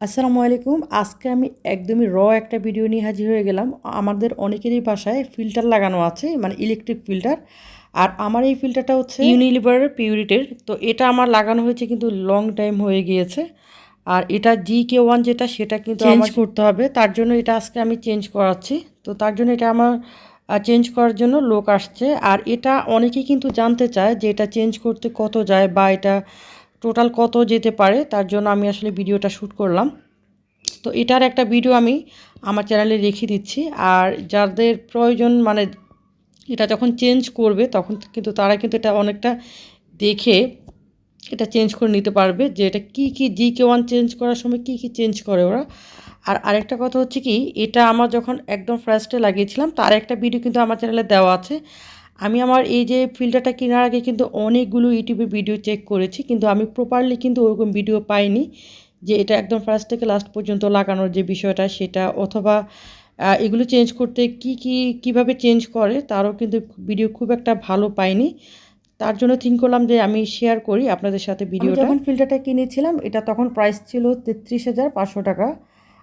আসসালামু আলাইকুম। আজকে আমি একদমই র একটা ভিডিও নিয়ে হাজির হয়ে গেলাম। আমাদের অনেকেরই বাসায় ফিল্টার লাগানো আছে মানে ইলেকট্রিক ফিল্টার আর আমার এই ফিল্টারটা হচ্ছে ইউনিলিভারের পিউরিটির তো এটা আমার লাগানো হয়েছে কিন্তু লং টাইম হয়ে গিয়েছে। আর এটা জি কে ওয়ান যেটা সেটা কিন্তু চেঞ্জ করতে হবে। তার জন্য এটা আজকে আমি চেঞ্জ করাচ্ছি। তো তার জন্য এটা আমার চেঞ্জ করার জন্য লোক আসছে। আর এটা অনেকেই কিন্তু জানতে চায় যে এটা চেঞ্জ করতে কত যায় বা এটা টোটাল কত যেতে পারে তার জন্য আমি আসলে ভিডিওটা শ্যুট করলাম। তো এটার একটা ভিডিও আমি আমার চ্যানেলে রেখে দিচ্ছি। আর যাদের প্রয়োজন মানে এটা যখন চেঞ্জ করবে, তখন কিন্তু তারা কিন্তু এটা অনেকটা দেখে এটা চেঞ্জ করে নিতে পারবে যে এটা কী কী জি কে ওয়ান চেঞ্জ করার সময় কী কী চেঞ্জ করে ওরা। আর আরেকটা কথা হচ্ছে কি, এটা আমার যখন একদম ফার্স্টে লাগিয়েছিলাম, তার একটা ভিডিও কিন্তু আমার চ্যানেলে দেওয়া আছে। আমি আমার এই যে ফিল্টারটা কেনার আগে কিন্তু অনেকগুলো ইউটিউবে ভিডিও চেক করেছি কিন্তু আমি প্রপারলি কিন্তু ওরকম ভিডিও পাইনি যে এটা একদম ফার্স্ট থেকে লাস্ট পর্যন্ত লাগানোর যে বিষয়টা সেটা অথবা এগুলো চেঞ্জ করতে কি কি কীভাবে চেঞ্জ করে তারও কিন্তু ভিডিও খুব একটা ভালো পাইনি। তার জন্য থিঙ্ক করলাম যে আমি শেয়ার করি আপনাদের সাথে ভিডিও যখন ফিল্টারটা কিনেছিলাম এটা তখন প্রাইস ছিল তেত্রিশ হাজার পাঁচশো টাকা।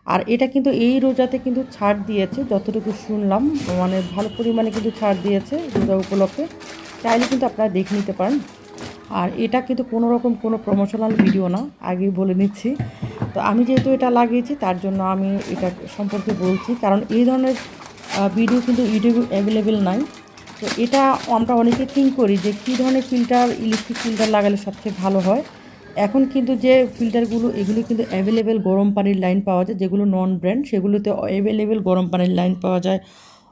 আর এটা কিন্তু এই রোজাতে কিন্তু ছাড় দিয়েছে, যতটুকু শুনলাম মানে ভালো পরিমাণে কিন্তু ছাড় দিয়েছে রোজা উপলক্ষে। চাইলে কিন্তু আপনারা দেখে নিতে পারেন। আর এটা কিন্তু কোনো রকম কোনো প্রমোশনাল ভিডিও না আগে বলে নিচ্ছি। তো আমি যেহেতু এটা লাগিয়েছি, তার জন্য আমি এটা সম্পর্কে বলছি। কারণ এই ধরনের ভিডিও কিন্তু ইউটিউবে অ্যাভেলেবেল নাই। তো এটা আমরা অনেকে থিঙ্ক করি যে কী ধরনের ফিল্টার ইলেকট্রিক ফিল্টার লাগালে সবচেয়ে ভালো হয়। এখন কিন্তু যে ফিল্টারগুলো এগুলো কিন্তু অ্যাভেলেবেল গরম পানির লাইন পাওয়া যায় যেগুলো নন ব্র্যান্ড সেগুলোতে অ্যাভেলেবেল গরম পানির লাইন পাওয়া যায়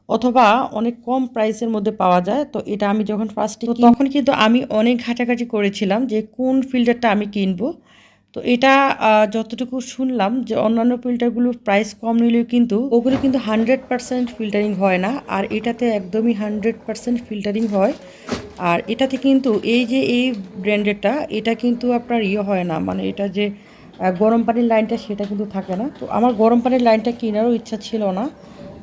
অথবা অনেক কম প্রাইসের মধ্যে পাওয়া যায়। তো এটা আমি যখন ফার্স্টে তখন কিন্তু আমি অনেক ঘাটাঘাটি করেছিলাম যে কোন ফিল্টারটা আমি কিনবো। তো এটা যতটুকু শুনলাম যে অন্যান্য ফিল্টারগুলো প্রাইস কম নিলেও কিন্তু ওগুলো কিন্তু হান্ড্রেড পারসেন্ট ফিল্টারিং হয় না। আর এটাতে একদমই হান্ড্রেড পারসেন্ট ফিল্টারিং হয়। আর এটাতে কিন্তু এই যে এই ব্র্যান্ডেরটা এটা কিন্তু আপনার ইয়ে হয় না। মানে এটা যে গরম পানির লাইনটা সেটা কিন্তু থাকে না। তো আমার গরম পানির লাইনটা কেনারও ইচ্ছা ছিল না।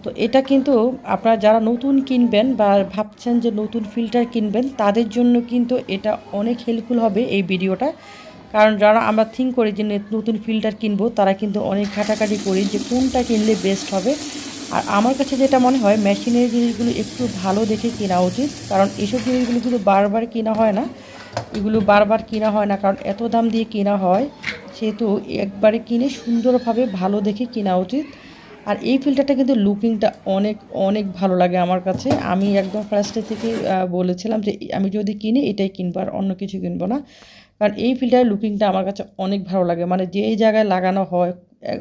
তো এটা কিন্তু আপনারা যারা নতুন কিনবেন বা ভাবছেন যে নতুন ফিল্টার কিনবেন, তাদের জন্য কিন্তু এটা অনেক হেল্পফুল হবে এই ভিডিওটা। কারণ যারা আমরা থিঙ্ক করি যে নতুন ফিল্টার কিনবো, তারা কিন্তু অনেক ঘাটাঘাটি করি যে কোনটা কিনলে বেস্ট হবে। আর আমার কাছে যেটা মনে হয়, মেশিনের জিনিসগুলো একটু ভালো দেখে কেনা উচিত। কারণ এসব জিনিসগুলো কিন্তু বারবার কেনা হয় না। এগুলো বারবার কেনা হয় না, কারণ এত দাম দিয়ে কেনা হয়, সেহেতু একবারে কিনে সুন্দরভাবে, ভালো দেখে কেনা উচিত। আর এই ফিল্টারটা কিন্তু লুকিংটা অনেক অনেক ভালো লাগে আমার কাছে। আমি একদম ফার্স্টে থেকে বলেছিলাম যে, আমি যদি কিনি, এটাই কিনবো আর অন্য কিছু কিনবো না। কারণ এই ফিল্টারের লুকিংটা আমার কাছে অনেক ভালো লাগে। মানে যেই জায়গায় লাগানো হয়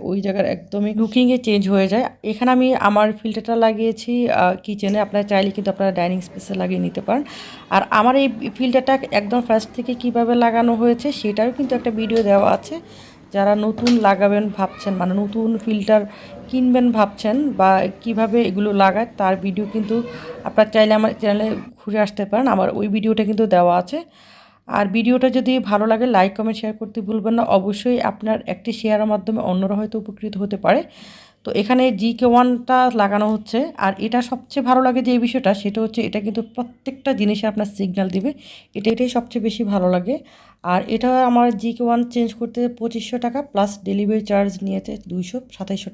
ওই জায়গার একদমই লুকিংয়ে চেঞ্জ হয়ে যায়। এখানে আমি আমার ফিল্টারটা লাগিয়েছি কিচেনে আপনারা চাইলে কিন্তু আপনারা ডাইনিং স্পেসে লাগিয়ে নিতে পারেন। আর আমার এই ফিল্টারটা একদম ফার্স্ট থেকে কীভাবে লাগানো হয়েছে সেটারও কিন্তু একটা ভিডিও দেওয়া আছে। যারা নতুন লাগাবেন ভাবছেন মানে নতুন ফিল্টার কিনবেন ভাবছেন বা কীভাবে এগুলো লাগায়, তার ভিডিও কিন্তু আপনার চাইলে আমার চ্যানেলে ঘুরে আসতে পারেন। আমার ওই ভিডিওটা কিন্তু দেওয়া আছে। আর ভিডিওটা যদি ভালো লাগে লাইক কমেন্ট শেয়ার করতে ভুলবেন না। অবশ্যই আপনার একটি শেয়ারের মাধ্যমে অন্যরা হয়তো উপকৃত হতে পারে। তো এখানে জি কে ওয়ানটা লাগানো হচ্ছে। আর এটা সবচেয়ে ভালো লাগে যে বিষয়টা, সেটা হচ্ছে এটা কিন্তু প্রত্যেকটা জিনিসে আপনার সিগন্যাল দিবে। এটা এটাই সবচেয়ে বেশি ভালো লাগে। আর এটা আমার জি কে ওয়ান চেঞ্জ করতে পঁচিশশো টাকা প্লাস ডেলিভারি চার্জ নিয়েছে দুইশো সাতাইশশো টাকা।